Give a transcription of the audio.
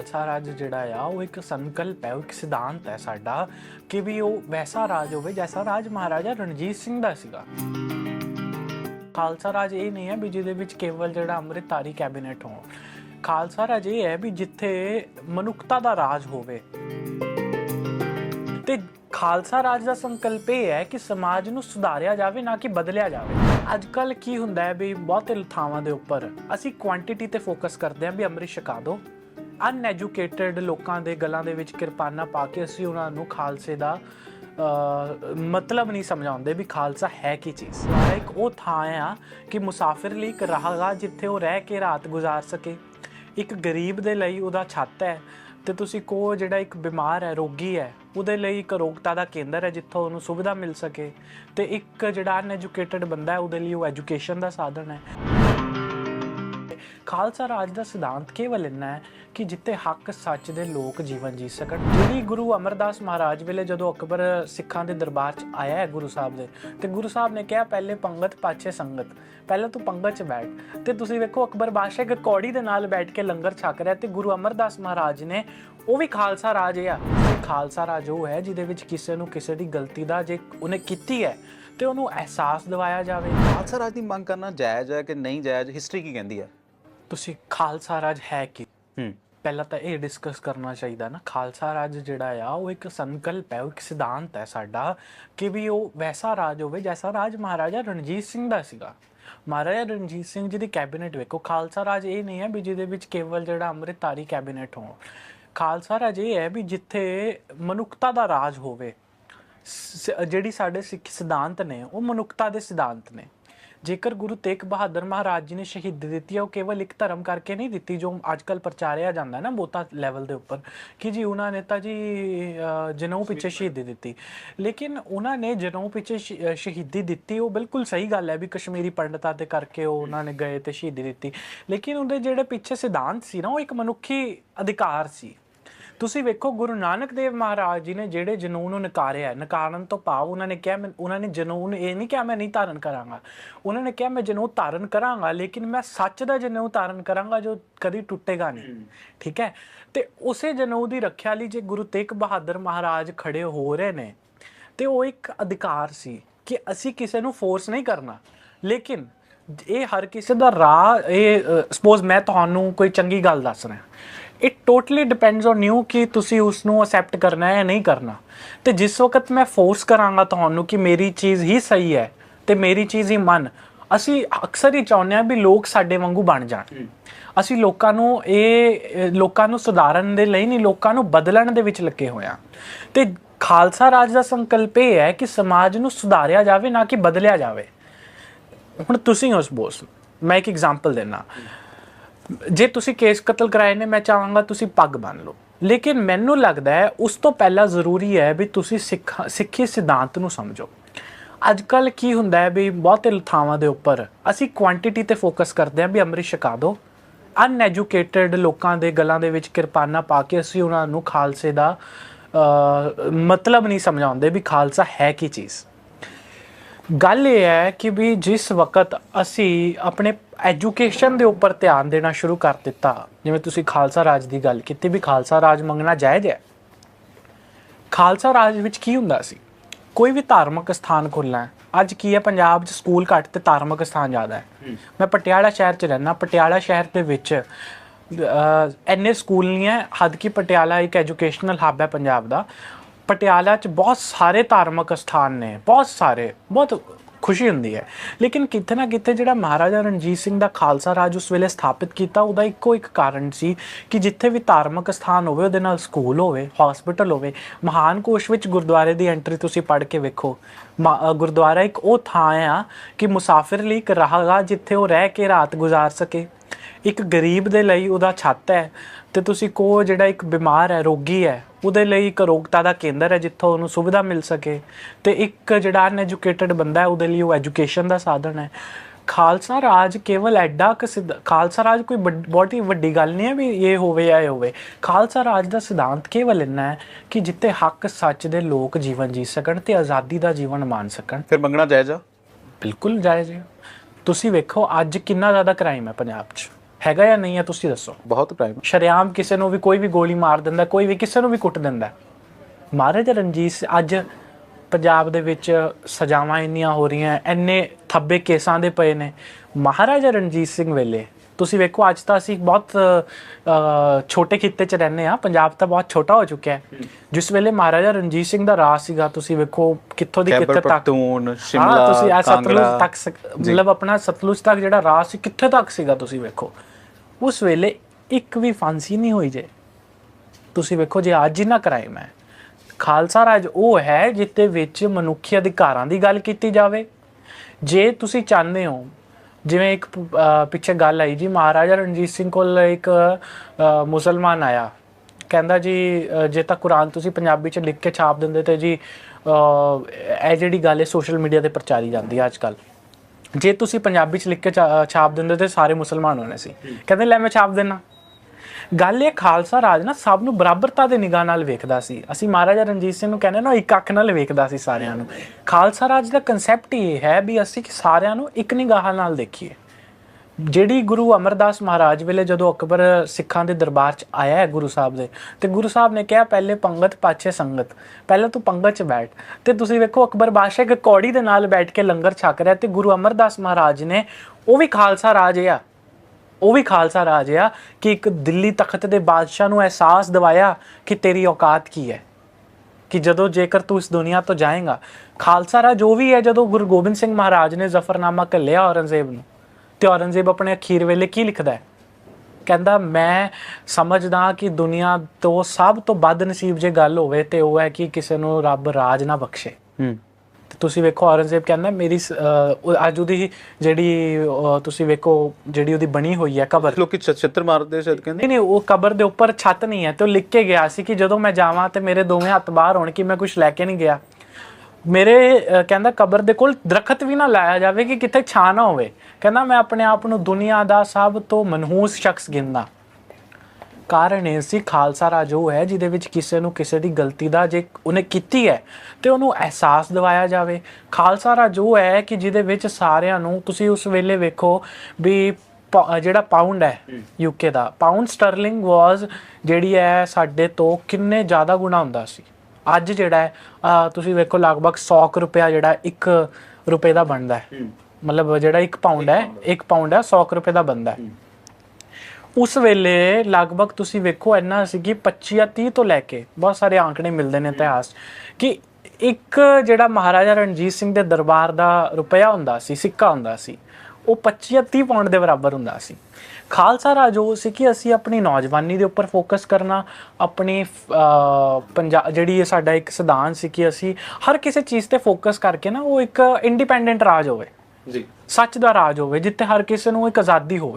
ਖਾਲਸਾ ਰਾਜ ਜਿਹੜਾ ਆ, ਉਹ ਇੱਕ ਸੰਕਲਪ ਹੈ, ਉਹ ਇੱਕ ਸਿਧਾਂਤ ਹੈ ਸਾਡਾ ਕਿ ਵੀ ਉਹ ਵੈਸਾ ਰਾਜ ਹੋਵੇ, ਜੈਸਾ ਰਾਜ ਮਹਾਰਾਜਾ ਰਣਜੀਤ ਸਿੰਘ ਦਾ ਸੀਗਾ। ਖਾਲਸਾ ਰਾਜ ਇਹ ਨਹੀਂ ਹੈ ਵੀ ਜਿਹਦੇ ਵਿੱਚ ਕੇਵਲ ਜਿਹੜਾ ਅੰਮ੍ਰਿਤਧਾਰੀ ਕੈਬਨਿਟ ਹੋ ਖਾਲਸਾ ਰਾਜ ਇਹ ਹੈ ਵੀ ਜਿੱਥੇ ਮਨੁੱਖਤਾ ਦਾ ਰਾਜ ਹੋਵੇ। ਤੇ ਖਾਲਸਾ ਰਾਜ ਦਾ ਸੰਕਲਪ ਇਹ ਹੈ ਕਿ ਸਮਾਜ ਨੂੰ ਸੁਧਾਰਿਆ ਜਾਵੇ, ਨਾ ਕਿ ਬਦਲਿਆ ਜਾਵੇ। ਅੱਜ ਕੱਲ ਕੀ ਹੁੰਦਾ ਹੈ ਵੀ ਬਹੁਤ ਥਾਵਾਂ ਦੇ ਉੱਪਰ ਅਸੀਂ ਕੁਆਂਟੀਟੀ ਤੇ ਫੋਕਸ ਕਰਦੇ ਹਾਂ ਵੀ ਅੰਮ੍ਰਿਤ ਛਕਾ ਦਿਓ। ਅਨਐਜੂਕੇਟਿਡ ਲੋਕਾਂ ਦੇ ਗਲਾਂ ਦੇ ਵਿੱਚ ਕਿਰਪਾਨਾਂ ਪਾ ਕੇ ਅਸੀਂ ਉਹਨਾਂ ਨੂੰ ਖਾਲਸੇ ਦਾ ਮਤਲਬ ਨਹੀਂ ਸਮਝਾਉਂਦੇ ਵੀ ਖਾਲਸਾ ਹੈ ਕੀ ਚੀਜ਼। ਇੱਕ ਉਹ ਥਾਂ ਆ ਕਿ ਮੁਸਾਫਿਰ ਲਈ ਇੱਕ ਰਾਹਗਾ ਜਿੱਥੇ ਉਹ ਰਹਿ ਕੇ ਰਾਤ ਗੁਜ਼ਾਰ ਸਕੇ। ਇੱਕ ਗਰੀਬ ਦੇ ਲਈ ਉਹਦਾ ਛੱਤ ਹੈ ਤੇ ਤੁਸੀਂ ਕੋ ਜਿਹੜਾ ਇੱਕ ਬਿਮਾਰ ਹੈ, ਰੋਗੀ ਹੈ, ਉਹਦੇ ਲਈ ਇੱਕ ਰੋਗਤਾ ਦਾ ਕੇਂਦਰ ਹੈ ਜਿੱਥੋਂ ਉਹਨੂੰ ਸੁਵਿਧਾ ਮਿਲ ਸਕੇ ਤੇ ਇੱਕ ਜਿਹੜਾ ਅਨਐਜੂਕੇਟਡ ਬੰਦਾ ਹੈ, ਉਹਦੇ ਲਈ ਉਹ ਐਜੂਕੇਸ਼ਨ ਦਾ ਸਾਧਨ ਹੈ। ਖਾਲਸਾ ਰਾਜ ਦਾ ਸਿਧਾਂਤ ਕੇਵਲ ਇੰਨਾ ਹੈ ਕਿ ਜਿੱਤੇ ਹੱਕ, ਸੱਚ ਦੇ ਲੋਕ ਜੀਵਨ ਜੀ ਸਕਣ। ਜਿਹੜੀ ਗੁਰੂ ਅਮਰਦਾਸ ਮਹਾਰਾਜ ਵੇਲੇ ਜਦੋਂ ਅਕਬਰ ਸਿੱਖਾਂ ਦੇ ਦਰਬਾਰ 'ਚ ਆਇਆ ਹੈ ਗੁਰੂ ਸਾਹਿਬ ਦੇ, ਤੇ ਗੁਰੂ ਸਾਹਿਬ ਨੇ ਕਿਹਾ, ਪਹਿਲੇ ਪੰਗਤ, ਪਾਛੇ ਸੰਗਤ। ਪਹਿਲਾਂ ਤੂੰ ਪੰਗਤ 'ਚ ਬੈਠ। ਤੇ ਤੁਸੀਂ ਵੇਖੋ, ਅਕਬਰ ਬਾਦਸ਼ਾਹ ਇੱਕ ਕੌੜੀ ਦੇ ਨਾਲ ਬੈਠ ਕੇ ਲੰਗਰ ਛਕ ਰਿਹਾ ਤੇ ਗੁਰੂ ਅਮਰਦਾਸ ਮਹਾਰਾਜ ਨੇ ਉਹ ਵੀ ਖਾਲਸਾ ਰਾਜ ਹੈ ਇਹ ਖਾਲਸਾ ਰਾਜ ਉਹ ਹੈ ਜਿਹਦੇ ਵਿੱਚ ਕਿਸੇ ਨੂੰ ਕਿਸੇ ਦੀ ਗਲਤੀ ਦਾ ਜੇ ਉਹਨੇ ਕੀਤੀ ਹੈ, ਤੇ ਉਹਨੂੰ ਅਹਿਸਾਸ ਦਿਵਾਇਆ ਜਾਵੇ। ਖਾਲਸਾ ਰਾਜ ਦੀ ਮੰਗ ਕਰਨਾ ਜਾਇਜ਼ ਹੈ ਕਿ ਨਹੀਂ ਜਾਇਜ਼? ਹਿਸਟਰੀ ਕੀ ਕਹਿੰਦੀ ਹੈ? ਤੁਸੀਂ ਖਾਲਸਾ ਰਾਜ ਹੈ ਕੀ? ਹੂੰ। ਪਹਿਲਾਂ ਤਾਂ ਇਹ ਡਿਸਕਸ ਕਰਨਾ ਚਾਹੀਦਾ ਨਾ ਖਾਲਸਾ ਰਾਜ ਜਿਹੜਾ ਆ ਉਹ ਇੱਕ ਸੰਕਲਪ ਹੈ ਉਹ ਇੱਕ ਸਿਧਾਂਤ ਹੈ ਸਾਡਾ ਕਿ ਵੀ ਉਹ ਵੈਸਾ ਰਾਜ ਹੋਵੇ ਜੈਸਾ ਰਾਜ ਮਹਾਰਾਜਾ ਰਣਜੀਤ ਸਿੰਘ ਦਾ ਸੀਗਾ। ਮਹਾਰਾਜਾ ਰਣਜੀਤ ਸਿੰਘ ਜੀ ਦੀ ਕੈਬਨਿਟ ਵੇਖੋ ਖਾਲਸਾ ਰਾਜ ਇਹ ਨਹੀਂ ਹੈ ਵੀ ਜਿਹਦੇ ਵਿੱਚ ਕੇਵਲ ਜਿਹੜਾ ਅੰਮ੍ਰਿਤਧਾਰੀ ਕੈਬਨਿਟ ਹੋ ਖਾਲਸਾ ਰਾਜ ਇਹ ਹੈ ਵੀ ਜਿੱਥੇ ਮਨੁੱਖਤਾ ਦਾ ਰਾਜ ਹੋਵੇ ਜਿਹੜੀ ਸਾਡੇ ਸਿੱਖ ਸਿਧਾਂਤ ਨੇ ਉਹ ਮਨੁੱਖਤਾ ਦੇ ਸਿਧਾਂਤ ਨੇ। ਜੇਕਰ ਗੁਰੂ ਤੇਗ ਬਹਾਦਰ ਮਹਾਰਾਜ ਜੀ ਨੇ ਸ਼ਹੀਦੀ ਦਿੱਤੀ ਹੈ ਉਹ ਕੇਵਲ ਇੱਕ ਧਰਮ ਕਰਕੇ ਨਹੀਂ ਦਿੱਤੀ ਜੋ ਅੱਜਕੱਲ ਪ੍ਰਚਾਰਿਆ ਜਾਂਦਾ ਨਾ ਬਹੁਤਾ ਲੈਵਲ ਦੇ ਉੱਪਰ ਕਿ ਜੀ ਉਹਨਾਂ ਨੇ ਤਾਂ ਜੀ ਜਨੇਊ ਪਿੱਛੇ ਸ਼ਹੀਦੀ ਦਿੱਤੀ। ਲੇਕਿਨ ਉਹਨਾਂ ਨੇ ਜਨੇਊ ਪਿੱਛੇ ਸ਼ਹੀਦੀ ਦਿੱਤੀ ਉਹ ਬਿਲਕੁਲ ਸਹੀ ਗੱਲ ਹੈ ਵੀ ਕਸ਼ਮੀਰੀ ਪੰਡਤਾਂ ਦੇ ਕਰਕੇ ਉਹ ਉਹਨਾਂ ਨੇ ਗਏ ਤੇ ਸ਼ਹੀਦੀ ਦਿੱਤੀ। ਲੇਕਿਨ ਉਹਦੇ ਜਿਹੜੇ ਪਿੱਛੇ ਸਿਧਾਂਤ ਸੀ ਨਾ ਉਹ ਇੱਕ ਮਨੁੱਖੀ ਅਧਿਕਾਰ ਸੀ। ਤੁਸੀਂ ਵੇਖੋ ਗੁਰੂ ਨਾਨਕ ਦੇਵ ਮਹਾਰਾਜ ਜੀ ਨੇ ਜਿਹੜੇ ਜਨੂਨ ਨੂੰ ਨਕਾਰਿਆ ਨਕਾਰਨ ਤੋਂ ਭਾਵ ਉਹਨਾਂ ਨੇ ਕਿਹਾ ਮੈਂ ਉਹਨਾਂ ਨੇ ਜਨੂਨ ਇਹ ਨਹੀਂ ਕਿਹਾ ਮੈਂ ਨਹੀਂ ਧਾਰਨ ਕਰਾਂਗਾ। ਉਹਨਾਂ ਨੇ ਕਿਹਾ ਮੈਂ ਜਨੂਨ ਧਾਰਨ ਕਰਾਂਗਾ ਲੇਕਿਨ ਮੈਂ ਸੱਚ ਦਾ ਜਨੂਨ ਧਾਰਨ ਕਰਾਂਗਾ ਜੋ ਕਦੀ ਟੁੱਟੇਗਾ ਨਹੀਂ। ਠੀਕ ਹੈ? ਤੇ ਉਸੇ ਜਨੂਨ ਦੀ ਰੱਖਿਆ ਲਈ ਜੇ ਗੁਰੂ ਤੇਗ ਬਹਾਦਰ ਮਹਾਰਾਜ ਖੜੇ ਹੋ ਰਹੇ ਨੇ ਤੇ ਉਹ ਇੱਕ ਅਧਿਕਾਰ ਸੀ ਕਿ ਅਸੀਂ ਕਿਸੇ ਨੂੰ ਫੋਰਸ ਨਹੀਂ ਕਰਨਾ। ਲੇਕਿਨ ਇਹ ਹਰ ਕਿਸੇ ਦਾ ਰਾਹ ਇਹ ਸਪੋਜ਼ ਮੈਂ ਤੁਹਾਨੂੰ ਕੋਈ ਚੰਗੀ ਗੱਲ ਦੱਸ ਰਿਹਾ। It totally depends on you ਕਿ ਤੁਸੀਂ ਉਸ ਨੂੰ ਅਸੈਪਟ ਕਰਨਾ ਹੈ ਜਾਂ ਨਹੀਂ ਕਰਨਾ। ਤੇ ਜਿਸ ਵਕਤ ਮੈਂ ਫੋਰਸ ਕਰਾਂਗਾ ਤੁਹਾਨੂੰ ਕਿ ਮੇਰੀ ਚੀਜ਼ ਹੀ ਸਹੀ ਹੈ ਤੇ ਮੇਰੀ ਚੀਜ਼ ਹੀ ਮੰਨ ਅਸੀਂ ਅਕਸਰ ਹੀ ਚਾਹੁੰਦੇ ਹਾਂ ਵੀ ਲੋਕ ਸਾਡੇ ਵਾਂਗੂ ਬਣ ਜਾਣ। ਅਸੀਂ ਲੋਕਾਂ ਨੂੰ ਇਹ ਲੋਕਾਂ ਨੂੰ ਸੁਧਾਰਨ ਦੇ ਲਈ ਨਹੀਂ ਲੋਕਾਂ ਨੂੰ ਬਦਲਣ ਦੇ ਵਿੱਚ ਲੱਗੇ ਹੋਏ ਹਾਂ। ਤੇ ਖਾਲਸਾ ਰਾਜ ਦਾ ਸੰਕਲਪ ਇਹ ਹੈ ਕਿ ਸਮਾਜ ਨੂੰ ਸੁਧਾਰਿਆ ਜਾਵੇ ਨਾ ਕਿ ਬਦਲਿਆ ਜਾਵੇ। ਹੁਣ ਤੁਸੀਂ ਉਸ ਬੋਸ ਮੈਂ ਇੱਕ ਐਗਜ਼ਾਮਪਲ ਦੇਣਾ ਜੇ ਤੁਸੀਂ ਕੇਸ ਕਤਲ ਕਰਾਏ ਨੇ, ਮੈਂ ਚਾਹਾਂਗਾ ਤੁਸੀਂ ਪੱਗ ਬੰਨ ਲਓ। ਲੇਕਿਨ ਮੈਨੂੰ ਲੱਗਦਾ ਹੈ, ਉਸ ਤੋਂ ਪਹਿਲਾਂ ਜ਼ਰੂਰੀ ਹੈ ਵੀ ਤੁਸੀਂ ਸਿੱਖ, ਸਿੱਖੀ ਸਿਧਾਂਤ ਨੂੰ ਸਮਝੋ। ਅੱਜ ਕੱਲ ਕੀ ਹੁੰਦਾ ਹੈ ਵੀ ਬਹੁਤੇ ਥਾਵਾਂ ਦੇ ਉੱਪਰ ਅਸੀਂ ਕੁਆਂਟੀਟੀ ਤੇ ਫੋਕਸ ਕਰਦੇ ਹਾਂ ਵੀ ਅੰਮ੍ਰਿਤ ਛਕਾ ਦਿਓ ਅਨਐਜੂਕੇਟਿਡ ਲੋਕਾਂ ਦੇ ਗਲਾਂ ਦੇ ਵਿੱਚ ਕਿਰਪਾਨਾਂ ਪਾ ਕੇ ਅਸੀਂ ਉਹਨਾਂ ਨੂੰ ਖਾਲਸੇ ਦਾ ਮਤਲਬ ਨਹੀਂ ਸਮਝਾਉਂਦੇ ਵੀ ਖਾਲਸਾ ਹੈ ਕੀ ਚੀਜ਼। ਗੱਲ ਇਹ ਹੈ ਕਿ ਵੀ ਜਿਸ ਵਕਤ ਅਸੀਂ ਆਪਣੇ ਐਜੂਕੇਸ਼ਨ ਦੇ ਉੱਪਰ ਧਿਆਨ ਦੇਣਾ ਸ਼ੁਰੂ ਕਰ ਦਿੱਤਾ ਜਿਵੇਂ ਤੁਸੀਂ ਖਾਲਸਾ ਰਾਜ ਦੀ ਗੱਲ ਕੀਤੀ ਵੀ ਖਾਲਸਾ ਰਾਜ ਮੰਗਣਾ ਜਾਇਜ਼ ਹੈ। ਖਾਲਸਾ ਰਾਜ ਵਿੱਚ ਕੀ ਹੁੰਦਾ ਸੀ? ਕੋਈ ਵੀ ਧਾਰਮਿਕ ਸਥਾਨ ਖੁੱਲਣਾ ਅੱਜ ਕੀ ਹੈ? ਪੰਜਾਬ 'ਚ ਸਕੂਲ ਘੱਟ ਤੇ ਧਾਰਮਿਕ ਸਥਾਨ ਜ਼ਿਆਦਾ ਹੈ। ਮੈਂ ਪਟਿਆਲਾ ਸ਼ਹਿਰ 'ਚ ਰਹਿਣਾ ਪਟਿਆਲਾ ਸ਼ਹਿਰ ਦੇ ਵਿੱਚ ਇੰਨੇ ਸਕੂਲ ਨਹੀਂ ਹੈ। ਹੱਦ ਕੀ ਪਟਿਆਲਾ ਇੱਕ ਐਜੂਕੇਸ਼ਨਲ ਹੱਬ ਹੈ ਪੰਜਾਬ ਦਾ। ਪਟਿਆਲਾ 'ਚ ਬਹੁਤ ਸਾਰੇ ਧਾਰਮਿਕ ਸਥਾਨ ਨੇ, ਬਹੁਤ ਸਾਰੇ, ਬਹੁਤ ਖੁਸ਼ੀ ਹੁੰਦੀ ਹੈ। ਲੇਕਿਨ ਕਿਤੇ ਨਾ ਕਿਤੇ ਜਿਹੜਾ ਮਹਾਰਾਜਾ ਰਣਜੀਤ ਸਿੰਘ ਦਾ ਖਾਲਸਾ ਰਾਜ ਉਸ ਵੇਲੇ ਸਥਾਪਿਤ ਕੀਤਾ, ਉਹਦਾ ਇੱਕੋ ਇੱਕ ਕਾਰਨ ਸੀ ਕਿ ਜਿੱਥੇ ਵੀ ਧਾਰਮਿਕ ਸਥਾਨ ਹੋਵੇ, ਉਹਦੇ ਨਾਲ ਸਕੂਲ ਹੋਵੇ ਹਸਪੀਟਲ ਹੋਵੇ, ਮਹਾਨ ਕੋਸ਼ ਵਿੱਚ ਗੁਰਦੁਆਰੇ ਦੀ ਐਂਟਰੀ ਤੁਸੀਂ ਪੜ੍ਹ ਕੇ ਵੇਖੋ। ਮਾ- ਗੁਰਦੁਆਰਾ ਇੱਕ ਉਹ ਥਾਂ ਆ ਕਿ ਮੁਸਾਫਿਰ ਲਈ ਇੱਕ ਰਾਹਗਾ ਜਿੱਥੇ ਉਹ ਰਹਿ ਕੇ ਰਾਤ ਗੁਜ਼ਾਰ ਸਕੇ। ਇੱਕ ਗਰੀਬ ਦੇ ਲਈ ਉਹਦਾ ਛੱਤ ਹੈ ਤੇ ਤੁਸੀਂ ਕੋ ਜਿਹੜਾ ਇੱਕ ਬਿਮਾਰ ਹੈ, ਰੋਗੀ ਹੈ ਉਹਦੇ ਲਈ ਇੱਕ ਰੋਗਤਾ ਦਾ ਕੇਂਦਰ ਹੈ ਜਿੱਥੋਂ ਉਹਨੂੰ ਸੁਵਿਧਾ ਮਿਲ ਸਕੇ। ਤੇ ਇੱਕ ਜਿਹੜਾ ਅਨਐਜੂਕੇਟਿਡ ਬੰਦਾ ਹੈ ਉਹਦੇ ਲਈ ਉਹ ਐਜੂਕੇਸ਼ਨ ਦਾ ਸਾਧਨ ਹੈ। ਖਾਲਸਾ ਰਾਜ ਕੇਵਲ ਐਡਾ ਕਿ ਸਿਧ- ਖਾਲਸਾ ਰਾਜ ਕੋਈ ਬਹੁਤੀ ਵੱਡੀ ਗੱਲ ਨਹੀਂ ਹੈ ਵੀ ਇਹ ਹੋਵੇ ਜਾਂ ਇਹ ਹੋਵੇ। ਖਾਲਸਾ ਰਾਜ ਦਾ ਸਿਧਾਂਤ ਕੇਵਲ ਇੰਨਾ ਹੈ ਕਿ ਜਿੱਤੇ ਹੱਕ ਸੱਚ ਦੇ ਲੋਕ ਜੀਵਨ ਜੀ ਸਕਣ ਤੇ ਆਜ਼ਾਦੀ ਦਾ ਜੀਵਨ ਮਾਣ ਸਕਣ। ਫਿਰ ਮੰਗਣਾ ਜਾਇਜ਼ ਆ? ਬਿਲਕੁਲ ਜਾਇਜ਼ ਹੈ। ਤੁਸੀਂ ਵੇਖੋ ਅੱਜ ਕਿੰਨਾ ਜ਼ਿਆਦਾ ਕ੍ਰਾਈਮ ਹੈ ਪੰਜਾਬ 'ਚ। ਹੈਗਾ ਜਾਂ ਨਹੀਂ ਹੈ ਤੁਸੀਂ ਦੱਸੋ। ਬਹੁਤ ਕ੍ਰਾਈਮ ਸ਼ਰੇਆਮ ਕਿਸੇ ਨੂੰ ਵੀ ਕੋਈ ਵੀ ਗੋਲੀ ਮਾਰ ਦਿੰਦਾ ਕੋਈ ਵੀ ਕਿਸੇ ਨੂੰ ਵੀ ਕੁੱਟ ਦਿੰਦਾ। ਮਹਾਰਾਜਾ ਰਣਜੀਤ ਅੱਜ ਪੰਜਾਬ ਦੇ ਵਿੱਚ ਸਜ਼ਾਵਾਂ ਇੰਨੀਆਂ ਹੋ ਰਹੀਆਂ ਇੰਨੇ ਥੱਬੇ ਕੇਸਾਂ ਦੇ ਪਏ ਨੇ। ਮਹਾਰਾਜਾ ਰਣਜੀਤ ਸਿੰਘ ਵੇਲੇ ਤੁਸੀਂ ਵੇਖੋ ਅੱਜ ਤਾਂ ਅਸੀਂ ਬਹੁਤ ਛੋਟੇ ਖਿੱਤੇ 'ਚ ਰਹਿੰਦੇ ਆ ਪੰਜਾਬ ਤਾਂ ਬਹੁਤ ਛੋਟਾ ਹੋ ਚੁੱਕਿਆ ਹੈ। ਜਿਸ ਵੇਲੇ ਮਹਾਰਾਜਾ ਰਣਜੀਤ ਸਿੰਘ ਦਾ ਰਾਜ ਸੀਗਾ ਤੁਸੀਂ ਵੇਖੋ ਕਿੱਥੋਂ ਦੀ ਕਿੱਥੇ ਤੱਕ ਸ਼ਿਮਲਾ ਤੁਸੀਂ ਆ ਸਤਲੁਜ ਤੱਕ ਮਤਲਬ ਆਪਣਾ ਸਤਲੁਜ ਤੱਕ ਜਿਹੜਾ ਰਾਜ ਸੀ ਕਿੱਥੇ ਤੱਕ ਸੀਗਾ ਤੁਸੀਂ ਵੇਖੋ? ਉਸ ਵੇਲੇ ਇੱਕ ਵੀ ਫਾਂਸੀ ਨਹੀਂ ਹੋਈ ਜੇ। ਤੁਸੀਂ ਵੇਖੋ ਜੇ ਅੱਜ ਹੀ ਨਾ ਕ੍ਰਾਈਮ ਹੈ ਖਾਲਸਾ ਰਾਜ ਉਹ ਹੈ ਜਿੱਤੇ ਵਿੱਚ ਮਨੁੱਖੀ ਅਧਿਕਾਰਾਂ ਦੀ ਗੱਲ ਕੀਤੀ ਜਾਵੇ। ਜੇ ਤੁਸੀਂ ਚਾਹੁੰਦੇ ਹੋ ਜਿਵੇਂ ਇੱਕ ਪਿੱਛੇ ਗੱਲ ਆਈ ਜੀ ਮਹਾਰਾਜਾ ਰਣਜੀਤ ਸਿੰਘ ਕੋਲ ਇੱਕ ਮੁਸਲਮਾਨ ਆਇਆ। ਕਹਿੰਦਾ ਜੀ ਜੇ ਤਾਂ ਕੁਰਾਨ ਤੁਸੀਂ ਪੰਜਾਬੀ ਚ ਲਿਖ ਕੇ ਛਾਪ ਦਿੰਦੇ ਤੇ ਜੀ ਇਹ ਜਿਹੜੀ ਗੱਲ ਹੈ ਸੋਸ਼ਲ ਮੀਡੀਆ ਤੇ ਪ੍ਰਚਾਰੀ ਜਾਂਦੀ ਹੈ ਅੱਜ ਕੱਲ ਜੇ ਤੁਸੀਂ ਪੰਜਾਬੀ ਚ ਲਿਖ ਕੇ ਛਾਪ ਦਿੰਦੇ ਤੇ ਸਾਰੇ ਮੁਸਲਮਾਨ ਹੋਣੇ ਸੀ। ਕਹਿੰਦੇ ਲੈ ਮੈਂ ਛਾਪ ਦੇਣਾ ਗੱਲ ਇਹ ਖਾਲਸਾ ਰਾਜ ਨਾ ਸਭ ਨੂੰ ਬਰਾਬਰਤਾ ਦੇ ਨਿਗਾਹ ਨਾਲ ਵੇਖਦਾ ਸੀ। ਅਸੀਂ ਮਹਾਰਾਜਾ ਰਣਜੀਤ ਸਿੰਘ ਨੂੰ ਕਹਿੰਦੇ ਨਾ ਉਹ ਇੱਕ ਅੱਖ ਨਾਲ ਵੇਖਦਾ ਸੀ ਸਾਰਿਆਂ ਨੂੰ। ਖਾਲਸਾ ਰਾਜ ਦਾ ਕਨਸੈਪਟ ਇਹ ਹੈ ਵੀ ਅਸੀਂ ਸਾਰਿਆਂ ਨੂੰ ਇੱਕ ਨਿਗਾਹ ਨਾਲ ਦੇਖੀਏ। ਜਿਹੜੀ ਗੁਰੂ ਅਮਰਦਾਸ ਮਹਾਰਾਜ ਵੇਲੇ ਜਦੋਂ ਅਕਬਰ ਸਿੱਖਾਂ ਦੇ ਦਰਬਾਰ 'ਚ ਆਇਆ ਹੈ ਗੁਰੂ ਸਾਹਿਬ ਦੇ, ਤੇ ਗੁਰੂ ਸਾਹਿਬ ਨੇ ਕਿਹਾ, ਪਹਿਲੇ ਪੰਗਤ, ਪਾਛੇ ਸੰਗਤ। ਪਹਿਲਾਂ ਤੂੰ ਪੰਗਤ 'ਚ ਬੈਠ। ਤੇ ਤੁਸੀਂ ਵੇਖੋ ਅਕਬਰ ਬਾਦਸ਼ਾਹ ਇੱਕ ਕੌੜੀ ਦੇ ਨਾਲ ਬੈਠ ਕੇ ਲੰਗਰ ਛਕ ਰਿਹਾ ਤੇ ਗੁਰੂ ਅਮਰਦਾਸ ਮਹਾਰਾਜ ਨੇ, ਉਹ ਵੀ ਖਾਲਸਾ ਰਾਜ ਆ। ਉਹ ਵੀ ਖਾਲਸਾ ਰਾਜ ਆ ਕਿ ਇੱਕ ਦਿੱਲੀ ਤਖਤ ਦੇ ਬਾਦਸ਼ਾਹ ਨੂੰ ਅਹਿਸਾਸ ਦਿਵਾਇਆ ਕਿ ਤੇਰੀ ਔਕਾਤ ਕੀ ਹੈ? ਕਿ ਜਦੋਂ ਜੇਕਰ ਤੂੰ ਇਸ ਦੁਨੀਆ ਤੋਂ ਜਾਏਗਾ, ਖਾਲਸਾ ਰਾਜ ਉਹ ਵੀ ਹੈ ਜਦੋਂ ਗੁਰੂ ਗੋਬਿੰਦ ਸਿੰਘ ਮਹਾਰਾਜ ਨੇ ਜ਼ਫਰਨਾਮਾ ਘੱਲਿਆ ਔਰੰਗਜ਼ੇਬ ਨੂੰ। ਤੇ ਔਰੰਗਜ਼ੇਬ ਆਪਣੇ ਅਖੀਰ ਵੇਲੇ ਕੀ ਲਿਖਦਾ ਹੈ? ਕਹਿੰਦਾ, ਮੈਂ ਸਮਝਦਾ ਕਿ ਦੁਨੀਆ ਤੋਂ ਸਭ ਤੋਂ ਵੱਧ ਨਸੀਬ ਜੇ ਗੱਲ ਹੋਵੇ ਤੇ ਉਹ ਹੈ ਕਿ ਕਿਸੇ ਨੂੰ ਰੱਬ ਰਾਜ ਨਾ ਬਖਸ਼ੇ। ਹੂੰ। ਤੇ ਤੁਸੀਂ ਵੇਖੋ ਔਰੰਗਜ਼ੇਬ ਕਹਿੰਦਾ ਮੇਰੀ ਅੱਜ ਉਹਦੀ ਜਿਹੜੀ ਤੁਸੀਂ ਵੇਖੋ ਜਿਹੜੀ ਉਹਦੀ ਬਣੀ ਹੋਈ ਹੈ ਕਬਰ। ਲੋਕੀ ਛਿੱਤਰ ਮਾਰਦੇ ਸ਼ਾਇਦ ਕਹਿੰਦੇ। ਨਹੀਂ ਨਹੀਂ ਉਹ ਕਬਰ ਦੇ ਉੱਪਰ ਛੱਤ ਨਹੀਂ ਹੈ ਤੇ ਉਹ ਲਿਖ ਕੇ ਗਿਆ ਸੀ ਕਿ ਜਦੋਂ ਮੈਂ ਜਾਵਾਂ ਤੇ ਮੇਰੇ ਦੋਵੇਂ ਹੱਥ ਬਾਹਰ ਹੋਣ ਕਿ ਮੈਂ ਕੁਝ ਲੈ ਕੇ ਨਹੀਂ ਗਿਆ। ਮੇਰੇ ਕਹਿੰਦਾ ਕਬਰ ਦੇ ਕੋਲ ਦਰਖਤ ਵੀ ਨਾ ਲਾਇਆ ਜਾਵੇ ਕਿ ਕਿਤੇ ਛਾਂ ਨਾ ਹੋਵੇ। ਕਹਿੰਦਾ ਮੈਂ ਆਪਣੇ ਆਪ ਨੂੰ ਦੁਨੀਆ ਦਾ ਸਭ ਤੋਂ ਮਨਹੂਸ ਸ਼ਖਸ ਗਿਣਦਾ। ਕਾਰਨ ਇਹ ਸੀ ਖਾਲਸਾ ਰਾਜ ਉਹ ਹੈ ਜਿਹਦੇ ਵਿੱਚ ਕਿਸੇ ਨੂੰ ਕਿਸੇ ਦੀ ਗਲਤੀ ਦਾ ਜੇ ਉਹਨੇ ਕੀਤੀ ਹੈ ਤੇ ਉਹਨੂੰ ਅਹਿਸਾਸ ਦਿਵਾਇਆ ਜਾਵੇ। ਖਾਲਸਾ ਰਾਜ ਉਹ ਹੈ ਕਿ ਜਿਹਦੇ ਵਿੱਚ ਸਾਰਿਆਂ ਨੂੰ ਤੁਸੀਂ ਉਸ ਵੇਲੇ ਵੇਖੋ ਵੀ ਜਿਹੜਾ ਪਾਉਂਡ ਹੈ ਯੂਕੇ ਦਾ ਪਾਉਂਡ ਸਟਰਲਿੰਗ ਵਾਸ ਜਿਹੜੀ ਹੈ ਸਾਡੇ ਤੋਂ ਕਿੰਨੇ ਜ਼ਿਆਦਾ ਗੁਣਾ ਹੁੰਦਾ ਸੀ। ਅੱਜ ਜਿਹੜਾ ਹੈ ਤੁਸੀਂ ਵੇਖੋ ਲਗਭਗ 100 ਕੁ ਰੁਪਇਆ ਜਿਹੜਾ 1 ਰੁਪਏ ਦਾ ਬਣਦਾ ਹੈ। ਮਤਲਬ ਜਿਹੜਾ 1 ਪਾਉਂਡ ਹੈ 1 ਪਾਉਂਡ ਹੈ 100 ਕੁ ਰੁਪਏ ਦਾ ਬਣਦਾ ਹੈ। ਉਸ ਵੇਲੇ ਲਗਭਗ ਤੁਸੀਂ ਵੇਖੋ ਇੰਨਾ ਸੀ ਕਿ 25 ਜਾਂ 30 ਤੋਂ ਲੈ ਕੇ ਬਹੁਤ ਸਾਰੇ ਆંકੜੇ ਮਿਲਦੇ ਨੇ ਇਤਿਹਾਸ ਕਿ ਇੱਕ ਜਿਹੜਾ ਮਹਾਰਾਜਾ ਰਣਜੀਤ ਸਿੰਘ ਦੇ ਦਰਬਾਰ ਦਾ ਰੁਪਇਆ ਹੁੰਦਾ ਸੀ ਸਿੱਕਾ ਹੁੰਦਾ ਸੀ ਉਹ 25 ਜਾਂ 30 ਪਾਉਂਡ ਦੇ ਬਰਾਬਰ ਹੁੰਦਾ ਸੀ। ਖਾਲਸਾ ਰਾਜ ਉਹ ਸੀ ਕਿ ਅਸੀਂ ਆਪਣੀ ਨੌਜਵਾਨੀ ਦੇ ਉੱਪਰ ਫੋਕਸ ਕਰਨਾ ਆਪਣੀ ਪੰਜਾਬ ਜਿਹੜੀ ਇਹ ਸਾਡਾ ਇੱਕ ਸਿਧਾਂਤ ਸੀ ਕਿ ਅਸੀਂ ਹਰ ਕਿਸੇ ਚੀਜ਼ ਤੇ ਫੋਕਸ ਕਰਕੇ ਨਾ ਉਹ ਇੱਕ ਇੰਡੀਪੈਂਡੈਂਟ ਰਾਜ ਹੋਵੇ। ਜੀ। ਸੱਚ ਦਾ ਰਾਜ ਹੋਵੇ ਜਿੱਥੇ ਹਰ ਕਿਸੇ ਨੂੰ ਇੱਕ ਆਜ਼ਾਦੀ ਹੋਵੇ।